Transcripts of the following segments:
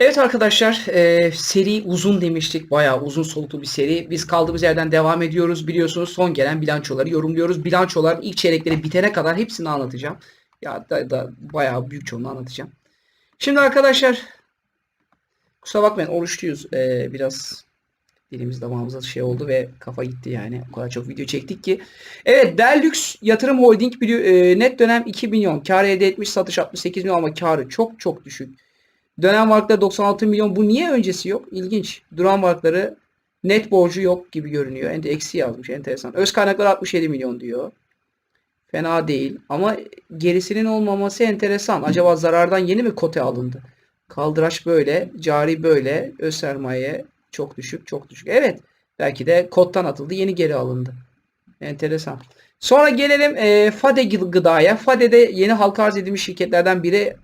Evet arkadaşlar, e, seri uzun demiştik. Bayağı uzun soluklu bir seri. Biz kaldığımız yerden devam ediyoruz. Biliyorsunuz son gelen bilançoları yorumluyoruz. Bilançoların ilk çeyrekleri bitene kadar hepsini anlatacağım. Ya da, da bayağı büyük çoğunu anlatacağım. Şimdi arkadaşlar, kusura bakmayın oruçluyuz. E, biraz dilimiz damağımıza şey oldu ve kafa gitti yani. O kadar çok video çektik ki. Evet, Dellux Yatırım Holding e, net dönem 2 milyon. Kar elde etmiş, satış 68 milyon ama karı çok çok düşük. Dönem varlıkları 96 milyon. Bu niye öncesi yok? İlginç. Duran varlıkları net borcu yok gibi görünüyor. Ente eksi yazmış. Enteresan. Öz kaynakları 67 milyon diyor. Fena değil. Ama gerisinin olmaması enteresan. Acaba zarardan yeni mi kote alındı? Kaldıraç böyle. Cari böyle. Öz sermaye çok düşük. Çok düşük. Evet. Belki de kottan atıldı. Yeni geri alındı. Enteresan. Sonra gelelim e, Fade gıdaya. Fade'de yeni halka arz edilmiş şirketlerden biri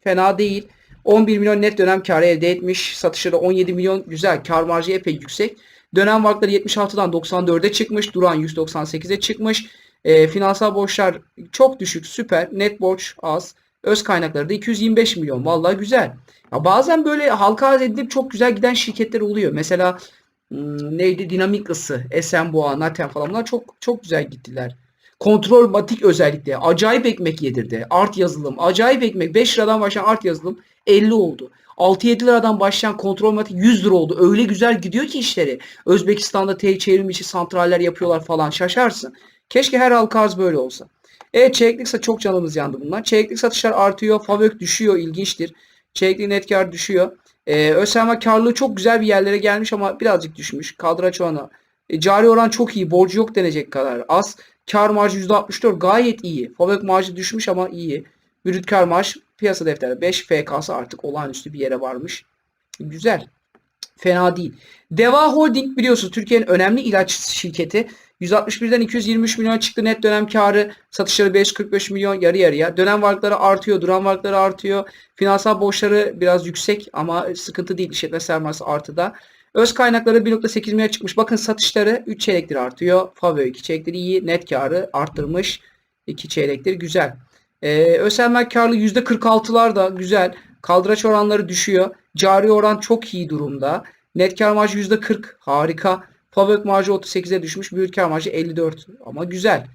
fena değil. 11 milyon net dönem karı elde etmiş. Satışları 17 milyon güzel. Kar marjı epey yüksek. Dönem varlıkları 76'dan 94'e çıkmış. Duran 198'e çıkmış. E, finansal borçlar çok düşük. Süper. Net borç az. Öz kaynakları da 225 milyon. Vallahi güzel. Ya bazen böyle halka arz edilip çok güzel giden şirketler oluyor. Mesela hmm, neydi? Dinamik ısı, Esenboğa, Naten falan bunlar çok çok güzel gittiler. Kontrolmatik özellikle. Acayip ekmek yedirdi. Art yazılım. Acayip ekmek. 5 liradan başlayan art yazılım 50 oldu. 6-7 liradan başlayan kontrolmatik 100 lira oldu. Öyle güzel gidiyor ki işleri. Özbekistan'da te çevrim içi santraller yapıyorlar falan. Şaşarsın. Keşke her halka arz böyle olsa. Evet çeyreklikse çok canımız yandı bundan. Çeyreklik satışlar artıyor. Favök düşüyor. İlginçtir. Çeyreklik net kar düşüyor. Ee, ÖSYM karlılığı çok güzel bir yerlere gelmiş ama birazcık düşmüş. Kaldıraç oranı. E, cari oran çok iyi. Borcu yok denecek kadar az. Kar marjı %64 gayet iyi. Favök marjı düşmüş ama iyi. Brüt kar marj piyasa defteri 5 FK'sı artık olağanüstü bir yere varmış. Güzel. Fena değil. Deva Holding biliyorsunuz Türkiye'nin önemli ilaç şirketi. 161'den 223 milyon çıktı net dönem karı. Satışları 545 milyon yarı yarıya. Dönem varlıkları artıyor. Duran varlıkları artıyor. Finansal borçları biraz yüksek ama sıkıntı değil. İşletme sermayesi artıda. Öz kaynakları 1.8 milyar çıkmış. Bakın satışları 3 çeyrektir artıyor. Favio 2 çeyrektir iyi. Net karı arttırmış. 2 çeyrektir güzel. Ee, ÖSYM karlı %46'lar da güzel. Kaldıraç oranları düşüyor. Cari oran çok iyi durumda. Net kar marjı %40 harika. Favök marjı 38'e düşmüş. Brüt kar marjı 54 ama güzel.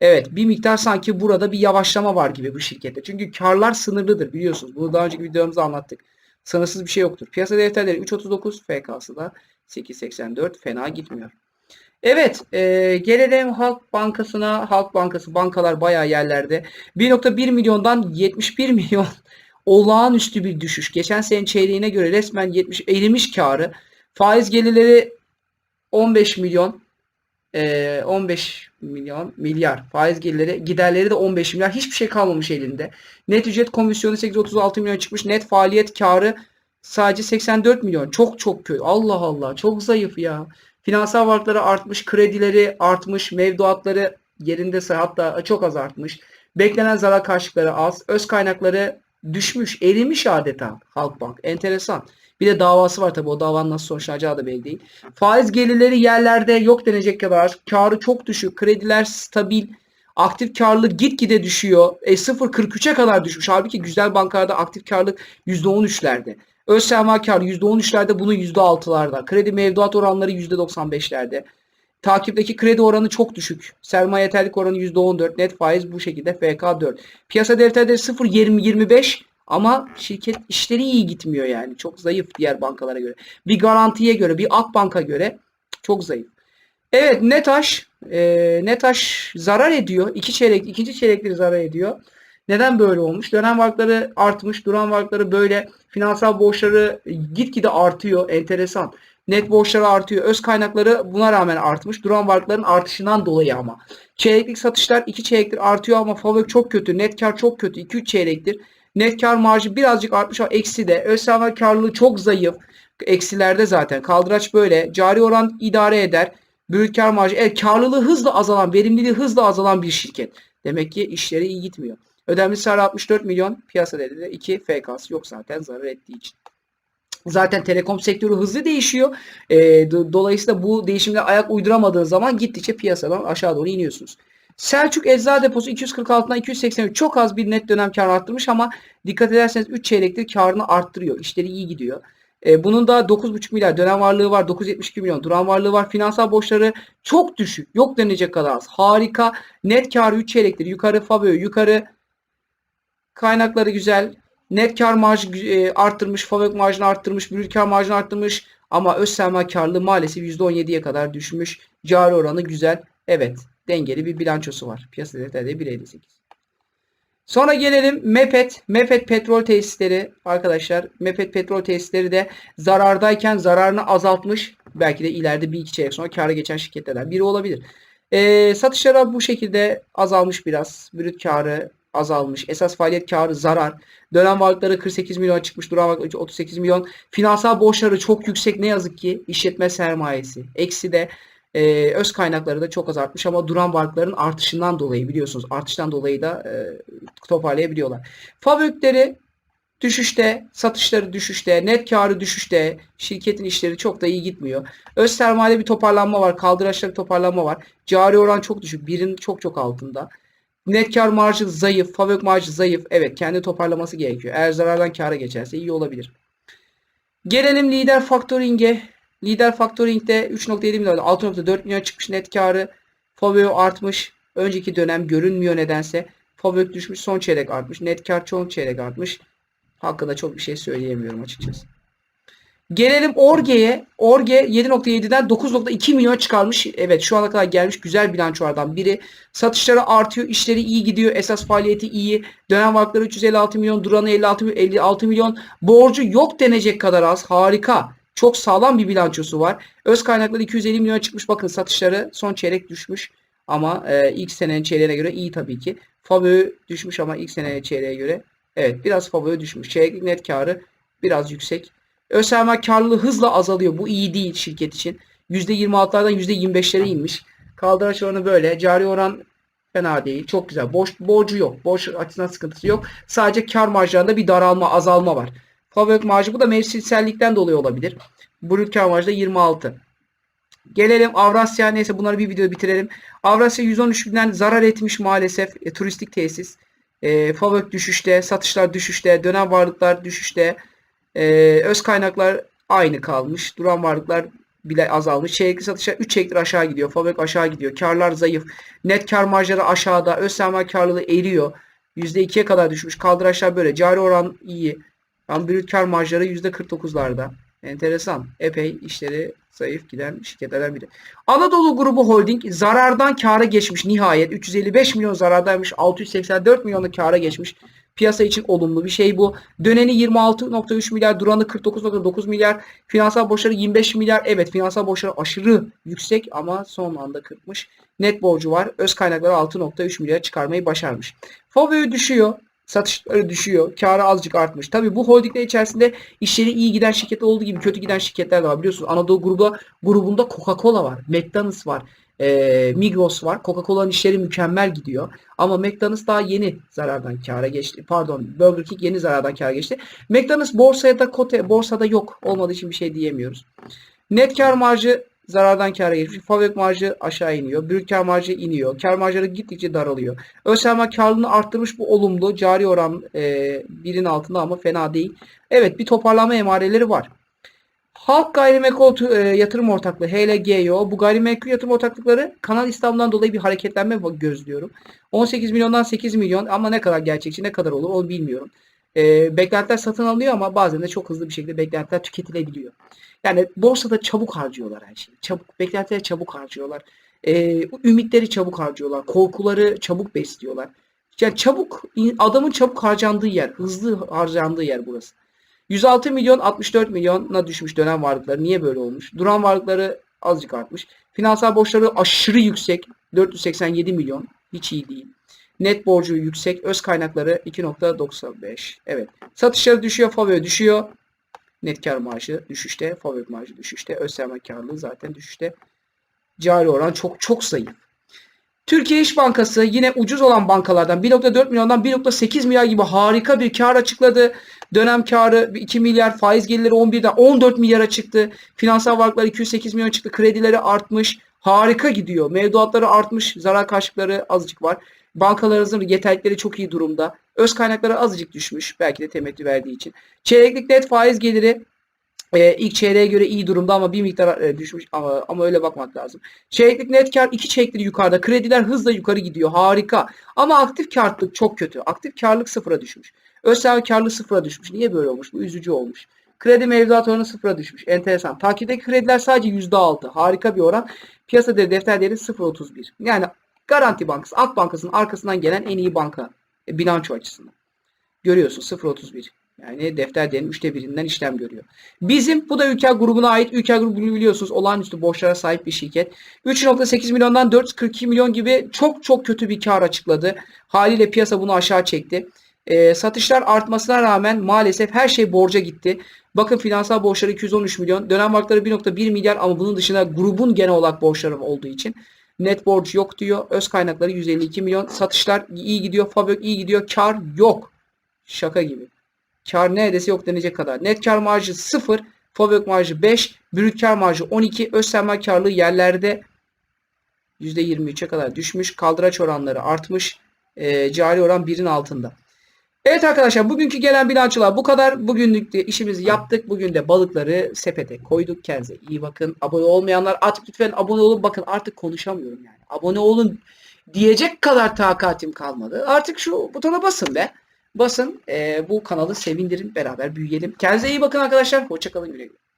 Evet bir miktar sanki burada bir yavaşlama var gibi bu şirkette. Çünkü karlar sınırlıdır biliyorsunuz. Bunu daha önceki videomuzda anlattık. Sınırsız bir şey yoktur. Piyasa defterleri 3.39 FK'sı da 8.84 fena gitmiyor. Evet, e, gelelim Halk Bankası'na. Halk Bankası bankalar bayağı yerlerde. 1.1 milyondan 71 milyon olağanüstü bir düşüş. Geçen sene çeyreğine göre resmen 70 erimiş karı. Faiz gelirleri 15 milyon e, 15 milyon milyar faiz gelirleri giderleri de 15 milyar hiçbir şey kalmamış elinde. Net ücret komisyonu 836 milyon çıkmış. Net faaliyet karı sadece 84 milyon. Çok çok kötü. Allah Allah çok zayıf ya. Finansal varlıkları artmış, kredileri artmış, mevduatları yerinde hatta çok az artmış. Beklenen zarar karşılıkları az. Öz kaynakları düşmüş, erimiş adeta Halkbank. Enteresan. Bir de davası var tabi o davanın nasıl sonuçlanacağı da belli değil. Faiz gelirleri yerlerde yok denecek kadar. Karı çok düşük. Krediler stabil. Aktif karlılık gitgide düşüyor. E 0.43'e kadar düşmüş. Halbuki güzel bankalarda aktif karlılık %13'lerde. Öz sermaye karı %13'lerde bunun %6'larda. Kredi mevduat oranları %95'lerde. Takipteki kredi oranı çok düşük. Sermaye yeterlik oranı %14. Net faiz bu şekilde FK 4. Piyasa defterleri 0.20-25 ama şirket işleri iyi gitmiyor yani. Çok zayıf diğer bankalara göre. Bir garantiye göre, bir Akbank'a göre çok zayıf. Evet Netaş, e, Netaş zarar ediyor. İki çeyrek, ikinci çeyrekleri zarar ediyor. Neden böyle olmuş? Dönem varlıkları artmış, duran varlıkları böyle. Finansal borçları gitgide artıyor. Enteresan. Net borçları artıyor. Öz kaynakları buna rağmen artmış. Duran varlıkların artışından dolayı ama. Çeyreklik satışlar 2 çeyrektir artıyor ama favök çok kötü. Net kar çok kötü. 2-3 çeyrektir. Net kar marjı birazcık artmış ama eksi de. Sermaye karlılığı çok zayıf. Eksilerde zaten. Kaldıraç böyle. Cari oran idare eder. Brüt kar marjı. Evet karlılığı hızla azalan, verimliliği hızla azalan bir şirket. Demek ki işleri iyi gitmiyor. Ödemli zararı 64 milyon. Piyasa değeri de 2 FK'sı yok zaten zarar ettiği için. Zaten telekom sektörü hızlı değişiyor. E, dolayısıyla bu değişimle ayak uyduramadığın zaman gittikçe piyasadan aşağı doğru iniyorsunuz. Selçuk Eczacı Deposu 246'dan 283 çok az bir net dönem karı arttırmış ama dikkat ederseniz 3 çeyrektir karını arttırıyor. İşleri iyi gidiyor. E, bunun da 9,5 milyar dönem varlığı var. 972 milyon duran varlığı var. Finansal borçları çok düşük. Yok denecek kadar az. Harika. Net karı 3 çeyrektir. Yukarı Fabio yukarı. Kaynakları güzel. Net kar marjı e, arttırmış. Fabrik marjını arttırmış. Brüt kar marjını arttırmış. Ama öz sermaye karlılığı maalesef %17'ye kadar düşmüş. Cari oranı güzel. Evet. Dengeli bir bilançosu var. Piyasa değerleri 1.58. Sonra gelelim MEPET. MEPET petrol tesisleri arkadaşlar. MEPET petrol tesisleri de zarardayken zararını azaltmış. Belki de ileride bir iki çeyrek sonra kâra geçen şirketlerden biri olabilir. Ee, satışlara bu şekilde azalmış biraz. Brüt karı azalmış. Esas faaliyet karı zarar. Dönem varlıkları 48 milyon çıkmış. Duran varlıkları 38 milyon. Finansal borçları çok yüksek ne yazık ki. işletme sermayesi. Eksi de e, öz kaynakları da çok az artmış ama duran varlıkların artışından dolayı biliyorsunuz artıştan dolayı da e, toparlayabiliyorlar. Fabrikleri düşüşte, satışları düşüşte, net karı düşüşte, şirketin işleri çok da iyi gitmiyor. Öz sermayede bir toparlanma var, kaldıraçta bir toparlanma var. Cari oran çok düşük, birin çok çok altında. Net kar marjı zayıf, fabrik marjı zayıf. Evet kendi toparlaması gerekiyor. Eğer zarardan kâra geçerse iyi olabilir. Gelelim lider faktöringe. Lider Factoring'de 3.7 milyon 6.4 milyon çıkmış net karı. Fabio artmış. Önceki dönem görünmüyor nedense. Fabio düşmüş son çeyrek artmış. Net kar çok çeyrek artmış. Hakkında çok bir şey söyleyemiyorum açıkçası. Gelelim Orge'ye. Orge 7.7'den 9.2 milyon çıkarmış. Evet şu ana kadar gelmiş güzel bilançolardan biri. Satışları artıyor. işleri iyi gidiyor. Esas faaliyeti iyi. Dönem varlıkları 356 milyon. Duranı 56, milyon, 56 milyon. Borcu yok denecek kadar az. Harika. Çok sağlam bir bilançosu var. Öz kaynakları 250 milyon çıkmış. Bakın satışları son çeyrek düşmüş. Ama e, ilk senenin çeyreğine göre iyi tabii ki. Fabio düşmüş ama ilk senenin çeyreğe göre evet biraz Fabio düşmüş. Çeyreklik net karı biraz yüksek. Öz sermaye karlılığı hızla azalıyor. Bu iyi değil şirket için. %26'lardan %25'lere inmiş. Kaldıraç oranı böyle. Cari oran fena değil. Çok güzel. Borç, borcu yok. Borç açısından sıkıntısı yok. Sadece kar marjlarında bir daralma, azalma var. Fabrik marjı bu da mevsimsellikten dolayı olabilir. Brüt kar marjı da 26. Gelelim Avrasya. Neyse bunları bir video bitirelim. Avrasya 113 binden zarar etmiş maalesef. E, turistik tesis. E, fabrik düşüşte. Satışlar düşüşte. Dönem varlıklar düşüşte. E, öz kaynaklar aynı kalmış. Duran varlıklar bile azalmış. Çeyrekli satışlar 3 çeyrektir aşağı gidiyor. Fabrik aşağı gidiyor. Karlar zayıf. Net kar marjları aşağıda. Öz sermaye karlılığı eriyor. %2'ye kadar düşmüş. Kaldıraçlar böyle. Cari oran iyi. Ama brüt kar marjları %49'larda. Enteresan. Epey işleri zayıf giden şirketlerden biri. Anadolu Grubu Holding zarardan kâra geçmiş nihayet. 355 milyon zarardaymış. 684 milyonluk kâra geçmiş. Piyasa için olumlu bir şey bu. Döneni 26.3 milyar, duranı 49.9 milyar, finansal borçları 25 milyar. Evet finansal borçları aşırı yüksek ama son anda kırpmış. Net borcu var. Öz kaynakları 6.3 milyar çıkarmayı başarmış. Fabio düşüyor. Satışları düşüyor. Karı azıcık artmış. Tabii bu holdingler içerisinde işleri iyi giden şirketler olduğu gibi kötü giden şirketler de var. Biliyorsunuz Anadolu grubu, grubunda Coca-Cola var. McDonald's var. E, Migros var. Coca-Cola'nın işleri mükemmel gidiyor. Ama McDonald's daha yeni zarardan kâra geçti. Pardon Burger King yeni zarardan kâra geçti. McDonald's borsaya da kote, borsada yok. Olmadığı için bir şey diyemiyoruz. Net kar marjı zarardan kâra geçmiş. Fabrik marjı aşağı iniyor. Brüt kar marjı iniyor. Kar marjları gittikçe daralıyor. Öz sermaye karlılığını arttırmış bu olumlu. Cari oran e, birin altında ama fena değil. Evet bir toparlama emareleri var. Halk Gayrimenkul e, Yatırım Ortaklığı HLGYO bu gayrimenkul yatırım ortaklıkları Kanal İstanbul'dan dolayı bir hareketlenme gözlüyorum. 18 milyondan 8 milyon ama ne kadar gerçekçi ne kadar olur onu bilmiyorum. E, beklentiler satın alınıyor ama bazen de çok hızlı bir şekilde beklentiler tüketilebiliyor. Yani borsada çabuk harcıyorlar her şeyi. Çabuk, beklentileri çabuk harcıyorlar. E, ümitleri çabuk harcıyorlar. Korkuları çabuk besliyorlar. Yani çabuk, adamın çabuk harcandığı yer, hızlı harcandığı yer burası. 106 milyon 64 milyona düşmüş dönem varlıkları. Niye böyle olmuş? Duran varlıkları azıcık artmış. Finansal borçları aşırı yüksek. 487 milyon. Hiç iyi değil. Net borcu yüksek. Öz kaynakları 2.95. Evet. Satışları düşüyor. Fabio düşüyor. Net kar marjı düşüşte. Fabrik marjı düşüşte. Öz sermaye karlılığı zaten düşüşte. Cari oran çok çok zayıf. Türkiye İş Bankası yine ucuz olan bankalardan 1.4 milyondan 1.8 milyar gibi harika bir kar açıkladı. Dönem karı 2 milyar, faiz gelirleri 11'den 14 milyara çıktı. Finansal varlıklar 208 milyon çıktı. Kredileri artmış. Harika gidiyor. Mevduatları artmış. Zarar karşılıkları azıcık var. Bankalarınızın yeterlikleri çok iyi durumda. Öz kaynakları azıcık düşmüş. Belki de temettü verdiği için. Çeyreklik net faiz geliri e, ilk çeyreğe göre iyi durumda ama bir miktar e, düşmüş ama, ama öyle bakmak lazım. Çeyreklik net kar iki çeyrekleri yukarıda. Krediler hızla yukarı gidiyor. Harika. Ama aktif karlılık çok kötü. Aktif karlılık sıfıra düşmüş. Öz karlılık sıfıra düşmüş. Niye böyle olmuş? Bu üzücü olmuş. Kredi mevduat oranı sıfıra düşmüş. Enteresan. Takipteki krediler sadece %6. Harika bir oran. Piyasa değeri defter değeri 0.31. Yani Garanti Bankası, Ak Bankası'nın arkasından gelen en iyi banka. E, bilanço açısından. Görüyorsun 0.31. Yani defter değerinin üçte birinden işlem görüyor. Bizim bu da Ülker grubuna ait. Ülker grubu biliyorsunuz olağanüstü borçlara sahip bir şirket. 3.8 milyondan 442 milyon gibi çok çok kötü bir kar açıkladı. Haliyle piyasa bunu aşağı çekti. Ee, satışlar artmasına rağmen maalesef her şey borca gitti. Bakın finansal borçları 213 milyon. Dönem varlıkları 1.1 milyar ama bunun dışında grubun genel olarak borçları olduğu için net borç yok diyor. Öz kaynakları 152 milyon. Satışlar iyi gidiyor. Fabrik iyi gidiyor. Kar yok. Şaka gibi. Kar neredeyse yok denecek kadar. Net kar marjı 0. Fabrik marjı 5. Brüt kar marjı 12. Öz sermaye karlılığı yerlerde %23'e kadar düşmüş. Kaldıraç oranları artmış. E, cari oran 1'in altında. Evet arkadaşlar bugünkü gelen bilançolar bu kadar. Bugünlük de işimizi yaptık. Bugün de balıkları sepete koyduk. Kendinize iyi bakın. Abone olmayanlar artık lütfen abone olun. Bakın artık konuşamıyorum yani. Abone olun diyecek kadar takatim kalmadı. Artık şu butona basın be. Basın. Ee, bu kanalı sevindirin. Beraber büyüyelim. Kendinize iyi bakın arkadaşlar. Hoşçakalın. Güle güle.